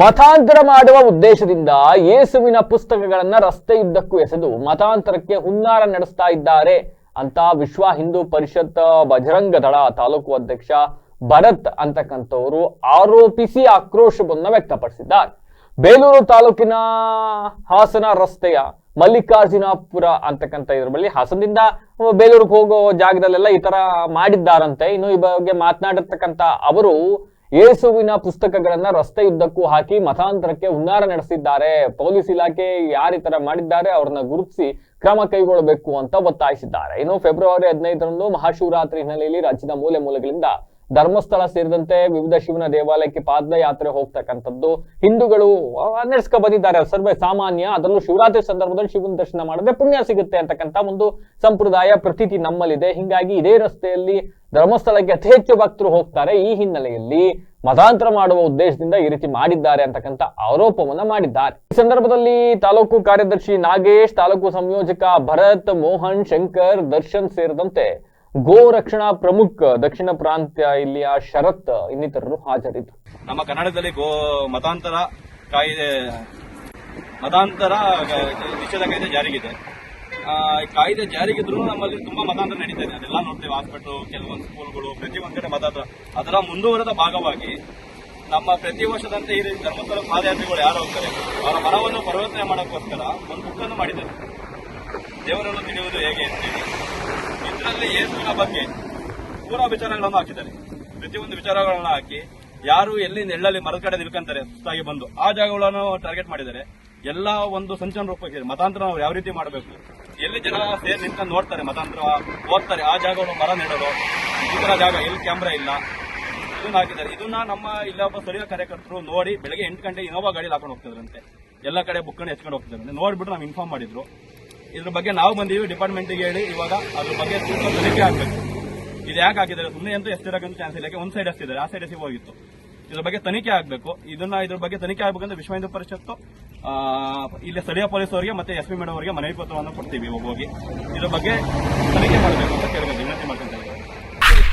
ಮತಾಂತರ ಮಾಡುವ ಉದ್ದೇಶದಿಂದ ಯೇಸುವಿನ ಪುಸ್ತಕಗಳನ್ನ ರಸ್ತೆಯುದ್ದಕ್ಕೂ ಎಸೆದು ಮತಾಂತರಕ್ಕೆ ಹುನ್ನಾರ ನಡೆಸ್ತಾ ಇದ್ದಾರೆ ಅಂತ ವಿಶ್ವ ಹಿಂದೂ ಪರಿಷತ್ ಬಜರಂಗ ದಳ ತಾಲೂಕು ಅಧ್ಯಕ್ಷ ಭರತ್ ಅಂತಕ್ಕಂಥವರು ಆರೋಪಿಸಿ ಆಕ್ರೋಶವನ್ನು ವ್ಯಕ್ತಪಡಿಸಿದ್ದಾರೆ. ಬೇಲೂರು ತಾಲೂಕಿನ ಹಾಸನ ರಸ್ತೆಯ ಮಲ್ಲಿಕಾರ್ಜುನಾಪುರ ಅಂತಕ್ಕಂಥ ಇದ್ರ ಬಳಿ ಹಾಸನದಿಂದ ಬೇಲೂರಿಗೆ ಹೋಗೋ ಜಾಗದಲ್ಲೆಲ್ಲ ಈ ತರ ಮಾಡಿದ್ದಾರಂತೆ. ಇನ್ನು ಈ ಬಗ್ಗೆ ಮಾತನಾಡಿರ್ತಕ್ಕಂಥ ಅವರು ಯೇಸುವಿನ ಪುಸ್ತಕಗಳನ್ನ ರಸ್ತೆಯುದ್ದಕ್ಕೂ ಹಾಕಿ ಮತಾಂತರಕ್ಕೆ ಹುನ್ನಾರ ನಡೆಸಿದ್ದಾರೆ. ಪೊಲೀಸ್ ಇಲಾಖೆ ಯಾರ ತರ ಮಾಡಿದ್ದಾರೆ ಅವ್ರನ್ನ ಗುರುತಿಸಿ ಕ್ರಮ ಕೈಗೊಳ್ಳಬೇಕು ಅಂತ ಒತ್ತಾಯಿಸಿದ್ದಾರೆ. ಇನ್ನು ಫೆಬ್ರವರಿ ಹದಿನೈದರಂದು ಮಹಾಶಿವರಾತ್ರಿ ಹಿನ್ನೆಲೆಯಲ್ಲಿ ರಾಜ್ಯದ ಮೂಲೆ ಮೂಲೆಗಳಿಂದ ಧರ್ಮಸ್ಥಳ ಸೇರಿದಂತೆ ವಿವಿಧ ಶಿವನ ದೇವಾಲಯಕ್ಕೆ ಪಾದಯಾತ್ರೆ ಹೋಗ್ತಕ್ಕಂಥದ್ದು. ಹಿಂದೂಗಳು ನಡೆಸ್ಕೊ ಬಂದಿದ್ದಾರೆ ಸರ್ವೇ ಸಾಮಾನ್ಯ, ಅದರಲ್ಲೂ ಶಿವರಾತ್ರಿ ಸಂದರ್ಭದಲ್ಲಿ ಶಿವನ ದರ್ಶನ ಮಾಡಿದ್ರೆ ಪುಣ್ಯ ಸಿಗುತ್ತೆ ಅಂತಕ್ಕಂಥ ಒಂದು ಸಂಪ್ರದಾಯ, ಪ್ರತೀತಿ ನಮ್ಮಲ್ಲಿದೆ. ಹಿಂಗಾಗಿ ಇದೇ ರಸ್ತೆಯಲ್ಲಿ ಧರ್ಮಸ್ಥಳಕ್ಕೆ ಅತಿ ಹೆಚ್ಚು ಭಕ್ತರು ಹೋಗ್ತಾರೆ. ಈ ಹಿನ್ನೆಲೆಯಲ್ಲಿ ಮತಾಂತರ ಮಾಡುವ ಉದ್ದೇಶದಿಂದ ಈ ರೀತಿ ಮಾಡಿದ್ದಾರೆ ಅಂತಕ್ಕಂಥ ಆರೋಪವನ್ನ ಮಾಡಿದ್ದಾರೆ. ಈ ಸಂದರ್ಭದಲ್ಲಿ ತಾಲೂಕು ಕಾರ್ಯದರ್ಶಿ ನಾಗೇಶ್, ತಾಲೂಕು ಸಂಯೋಜಕ ಭರತ್, ಮೋಹನ್, ಶಂಕರ್ ದರ್ಶನ್ ಸೇರಿದಂತೆ ಗೋ ರಕ್ಷಣಾ ಪ್ರಮುಖ ದಕ್ಷಿಣ ಪ್ರಾಂತ್ಯ ಇಲ್ಲಿಯ ಶರತ್ ಇನ್ನಿತರರು ಹಾಜರಿದ್ದರು. ನಮ್ಮ ಕನ್ನಡದಲ್ಲಿ ಗೋ ಮತಾಂತರ ಕಾಯ್ದೆ, ಮತಾಂತರ ನಿಷೇಧ ಕಾಯ್ದೆ ಜಾರಿಗಿದೆ ಕಾಯ್ದೆ ಜಾರಿಗಿದ್ರು ನಮ್ಮಲ್ಲಿ ತುಂಬಾ ಮತಾಂತರ ನಡೀತಾ ಇದೆ. ಅದೆಲ್ಲ ನೋಡ್ತೇವೆ. ಹಾಸ್ಪಿಟಲ್, ಕೆಲವೊಂದು ಸ್ಕೂಲ್ಗಳು, ಪ್ರತಿ ಪ್ರತಿಯೊಂದು ಕಡೆ ಮತಾಂತರ. ಅದರ ಮುಂದುವರೆದ ಭಾಗವಾಗಿ ನಮ್ಮ ಪ್ರತಿ ವರ್ಷದಂತೆ ಈ ರೀತಿ ಧರ್ಮಸ್ಥಳ ಪಾದಯಾತ್ರಿಗಳು ಯಾರು ಹೋಗ್ತಾರೆ? ಅವರ ಮನವನ್ನು ಪರಿವರ್ತನೆ ಮಾಡೋಕ್ಕೋಸ್ಕರ ಒಂದು ಬುಕ್ ಅನ್ನು ಮಾಡಿದ್ದಾರೆ. ದೇವರನ್ನು ತಿಳಿಯುವುದು ಹೇಗೆ ಅಂತೇಳಿ ಇದರಲ್ಲಿ ಯೇಸುವಿನ ಬಗ್ಗೆ ಪೂರಾ ವಿಚಾರಗಳನ್ನು ಹಾಕಿದ್ದಾರೆ. ಪ್ರತಿಯೊಂದು ವಿಚಾರಗಳನ್ನು ಹಾಕಿ ಯಾರು ಎಲ್ಲಿ ನೆಳ್ಳಲ್ಲಿ ಮರದ ಕಡೆ ನಿಲ್ಕೊಂತಾರೆ ಸುತ್ತಾಗಿ ಬಂದು ಆ ಜಾಗಗಳನ್ನು ಟಾರ್ಗೆಟ್ ಮಾಡಿದ್ದಾರೆ ಎಲ್ಲ ಒಂದು ಸಂಚಲನ ರೂಪಕ್ಕೆ ಮತಾಂತರ ನಾವು ಯಾವ ರೀತಿ ಮಾಡಬೇಕು? ಎಲ್ಲಿ ಜನ ಸೇರಿ ನಿಂತ್ಕೊಂಡು ನೋಡ್ತಾರೆ, ಮತಾಂತರ ಓದ್ತಾರೆ, ಆ ಜಾಗವನ್ನು ಮರ ನೆಡೋದು ಈ ಜಾಗ, ಎಲ್ಲಿ ಕ್ಯಾಮ್ರಾ ಇಲ್ಲ, ಇದನ್ನ ಹಾಕಿದ್ದಾರೆ. ಇದನ್ನ ನಮ್ಮ ಇಲ್ಲೊಬ್ಬ ಸ್ಥಳೀಯ ಕಾರ್ಯಕರ್ತರು ನೋಡಿ ಬೆಳಗ್ಗೆ ಎಂಟು ಗಂಟೆ ಇನೋವಾ ಗಾಡಿ ಹಾಕೊಂಡು ಹೋಗ್ತಿದ್ರಂತೆ. ಎಲ್ಲ ಕಡೆ ಬುಕ್ ಅನ್ನು ಹೆಚ್ಕೊಂಡು ಹೋಗ್ತಿದ್ರಂತೆ. ನೋಡ್ಬಿಟ್ಟು ನಾವು ಇನ್ಫಾರ್ಮ್ ಮಾಡಿದ್ರು. ಇದ್ರ ಬಗ್ಗೆ ನಾವು ಬಂದೀವಿ ಡಿಪಾರ್ಟ್ಮೆಂಟ್ಗೆ ಹೇಳಿ, ಇವಾಗ ಅದ್ರ ಬಗ್ಗೆ ತನಿಖೆ ಆಗ್ಬೇಕು. ಇದು ಯಾಕೆ ಹಾಕಿದ್ದಾರೆ? ಸುಮ್ಮನೆ ಅಂತೂ ಎಷ್ಟಿರಕ್ಕಂತ ಚಾನ್ಸ್ ಇಲ್ಲ. ಯಾಕೆ, ಒಂದ್ ಸೈಡ್ ಎಷ್ಟಿದ್ದಾರೆ ಆ ಸೈಡ್ ಹೋಗಿತ್ತು? ಇದ್ರ ಬಗ್ಗೆ ತನಿಖೆ ಆಗ್ಬೇಕು. ಇದನ್ನ ಇದ್ರ ಬಗ್ಗೆ ತನಿಖೆ ಆಗ್ಬೇಕಂದ್ರೆ ವಿಶ್ವ ಹಿಂದೂ ಪರಿಷತ್ತು ಇಲ್ಲಿ ಸ್ಥಳೀಯ ಪೊಲೀಸ್ ಅವರಿಗೆ ಮತ್ತೆ ಎಸ್ ಪಿ ಮೇಡಮ್ ಅವರಿಗೆ ಮನವಿ ಪತ್ರವನ್ನು ಕೊಡ್ತೀವಿ ಹೋಗಿ. ಇದ್ರ ಬಗ್ಗೆ ತನಿಖೆ ಮಾಡಬೇಕು ಅಂತ